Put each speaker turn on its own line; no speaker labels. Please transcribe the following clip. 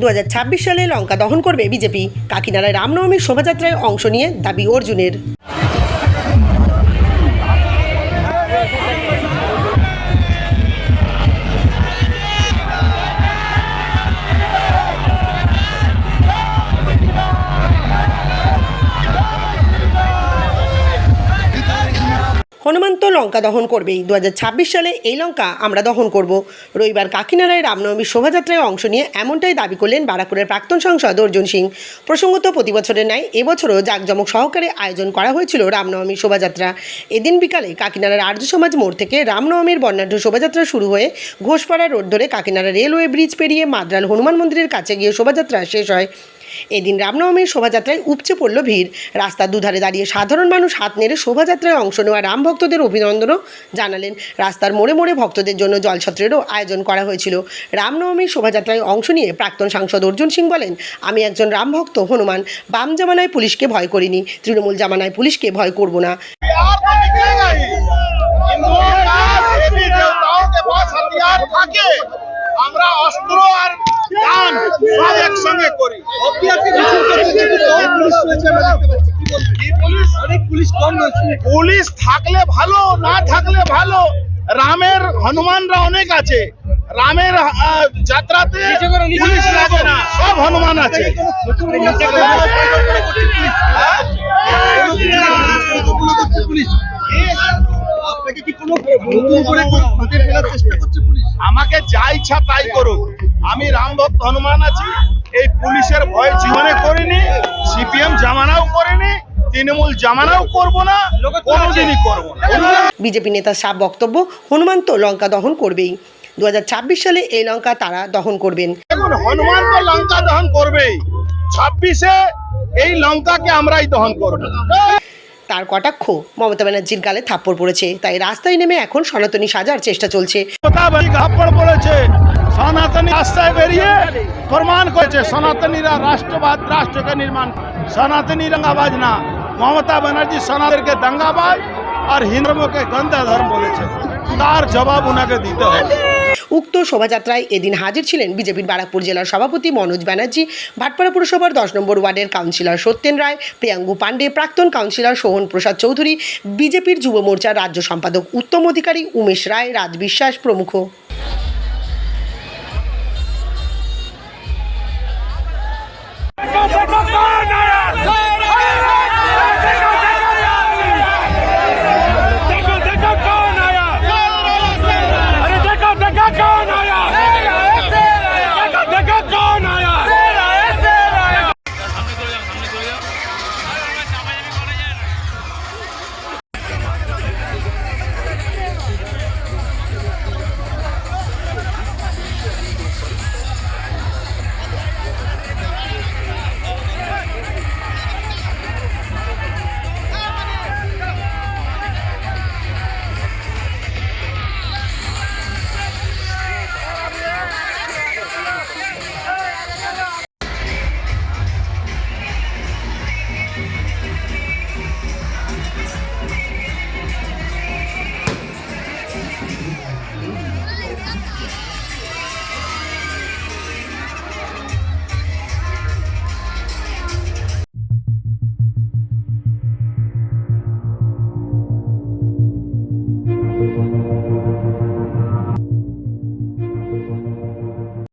দু হাজার ছাব্বিশ সালে লঙ্কা দহন করবে বিজেপি। কাকিনাড়ায় রামনবমীর শোভাযাত্রায় অংশ নিয়ে দাবি অর্জুনের। হনুমান তো লঙ্কা দহন করবেই। দু হাজার ছাব্বিশ সালে এই লঙ্কা আমরা দহন করব। রবিবার কাকিনাড়ায় রামনবমীর শোভাযাত্রায় অংশ নিয়ে এমনটাই দাবি করলেন বারাকুরের প্রাক্তন সাংসদ অর্জুন সিং। প্রসঙ্গত প্রতি বছরের ন্যায় এবছরও জাঁকজমক সহকারে আয়োজন করা হয়েছিল রামনবমীর শোভাযাত্রা। এদিন বিকালে কাকিনাড়ার আর্য সমাজ মোড় থেকে রামনবমীর বর্ণাঢ্য শোভাযাত্রা শুরু হয়ে ঘোষপাড়া রোড ধরে কাকিনাড়া রেলওয়ে ব্রিজ পেরিয়ে মাদ্রাল হনুমান মন্দিরের কাছে গিয়ে শোভাযাত্রা শেষ হয়। এদিন রামনবমীর শোভাযাত্রায় উপচে পড়ল ভিড়। রাস্তার দুধারে দাঁড়িয়ে সাধারণ মানুষ হাত নেড়ে শোভাযাত্রায় অংশ নেওয়া রাম ভক্তদের অভিনন্দনও জানালেন। রাস্তার মোড়ে মোড়ে ভক্তদের জন্য জলছত্রেরও আয়োজন করা হয়েছিল। রামনবমীর শোভাযাত্রায় অংশ নিয়ে প্রাক্তন সাংসদ অর্জুন সিং বলেন, আমি একজন রাম ভক্ত, হনুমান। বাম জামানায় পুলিশকে ভয় করিনি। তৃণমূল জামানায় পুলিশকে ভয় করব না।
থাকে সব একসঙ্গে করি। পুলিশ থাকলে ভালো না থাকলে ভালো। রামের হনুমানরা অনেক আছে। রামের যাত্রাতে পুলিশ লাগে না। সব হনুমান আছে। আমাকে যা ইচ্ছা তাই করুক। আমি রাম ভক্ত হনুমান আছি। এই পুলিশের ভয় জীবনে করিনি সিপিএম জামানাও করিনি তৃণমূল জামানাও করব না কোনোদিনই করব না।
বিজেপি নেতার সাপ বক্তব্য হনুমান তো লঙ্কা দহন করবেই। দু হাজার ছাব্বিশ সালে এই লঙ্কা তারা দহন করবেন।
দেখুন হনুমান তো লঙ্কা দহন করবেই। ছাব্বিশে এই লঙ্কাকে আমরাই দহন করব।
তার কটাক্ষ মমতা ব্যানার্জির গালে থাপ্পড় পড়েছে। তাই রাস্তায় নেমে এখন সনাতনী সাজার চেষ্টা চলছে।
সনাতনী রাস্তায় বেরিয়ে প্রমাণ করেছে সনাতনীরা রাষ্ট্রবাদ, রাষ্ট্রকে নির্মাণ। সনাতনী রঙ্গাবাজ না। মমতা ব্যানার্জি সনাতনকে দাঙ্গাবাজ আর হিন্দুকে গন্ধা ধর্ম বলেছে। তার জবাব ওনাকে দিতে হবে।
উক্ত শোভাযাত্রায় এদিন হাজির ছিলেন বিজেপির বারাকপুর জেলার সভাপতি মনোজ ব্যানার্জি, ভাটপাড়া পুরসভার দশ নম্বর ওয়ার্ডের কাউন্সিলর সত্যেন রায়, প্রিয়াঙ্গু পাণ্ডে, প্রাক্তন কাউন্সিলর সোহন প্রসাদ চৌধুরী, বিজেপির যুব মোর্চার রাজ্য সম্পাদক উত্তম অধিকারী উমেশ রায়, রাজ বিশ্বাস প্রমুখ।